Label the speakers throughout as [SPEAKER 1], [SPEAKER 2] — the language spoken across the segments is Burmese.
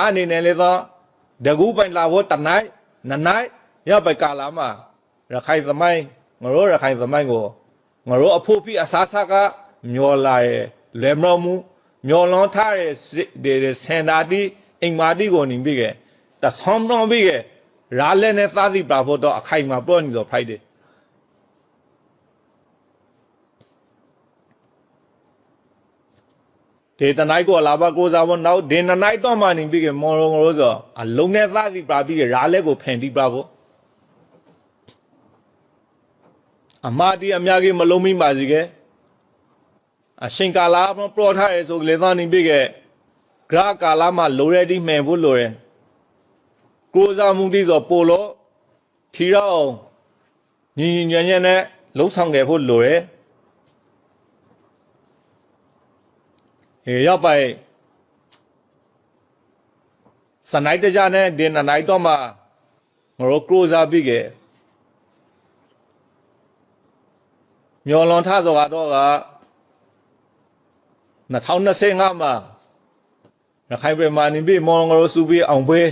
[SPEAKER 1] အနေနဲ့လေတော့ဒကူပိုင်လာဖို့တနိုင်နနိုင်ရပိုင်ကာလာမှာရခိုင်သမိုင်းငါတို့ရခိုင်သမိုင်းကိုငါတို့အဖို့ပြီးအစားစားကမျောလာရဲ့လေမတော်မူမျောလွန်ထားတဲ့ဒီစန္ဒာတိအိမ်မာတိကိုနေပြီကတဆောင်းတော့ပြီကရာလဲနဲ့သားစီပါဖို့တော့အခိုင်မှာပြောနေဆိုဖိုက်တယ် ဒေတနိုင်ကိုလာဘကိုစားဘနောက်ဒေနနိုင်တော့မှနေပြီကမော်ရောငရောဆိုအလုံးနဲ့သားစီပါပြီးကရာလဲကိုဖန်တီးပါဖို့အမတီအများကြီးမလုံးမိပါစီကအရှင်ကာလာပရောထားရဲဆိုလေသားနေပြီကဂရကာလာမှာလိုရဲဒီမှန်ဖို့လိုရဲကိုစားမှုတိဆိုပိုလို့ထီတော့အောင်ညီညီညံ့ညံ့နဲ့လှုပ်ဆောင်ခဲ့ဖို့လိုရဲဟေရောက်ပိုင်စနိုင်တကြ နဲ့ဒီနနိုင်တော့မှငါတို့ကရိုဇာပြီးကမျောလွန်ထဆိုတော့က2025မှာရခိုင်ပြည်မှာနေပြီးမောင်ငါတို့စုပြီးအောင်ပွဲ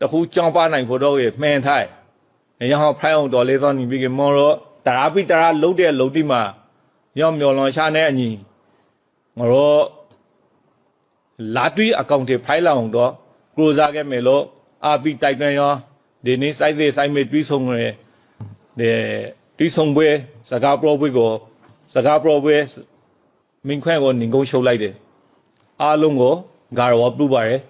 [SPEAKER 1] တခုကြောင်းပါနိုင်ဖို့တော့ရမှန်ထိုင်ရဟောဖိုင်အောင်တော်လေးသောနေပြီးကမောင်တို့တရာပိတရာလှုပ်တဲ့လှုပ်တိ မှာရောက်မျောလွန်ရှာနဲ့အညီငါတို့လာတွီအကောင့်တွေဖိုင်လောင်တော့ကရိုဇာခဲ့မယ်လို့အာပီတိုက်တွန်းရောဒီနေ့စိုက်သေးစိုက်မေတွီးဆုံးရယ်ဒီတွီးဆုံးပွဲစကားပရောပွဲကိုစကားပရောပွဲမင်းခွဲကိုနင်ကုန်းရှုပ်လိုက်တယ်အားလုံးကိုဂါရဝပူပါတယ်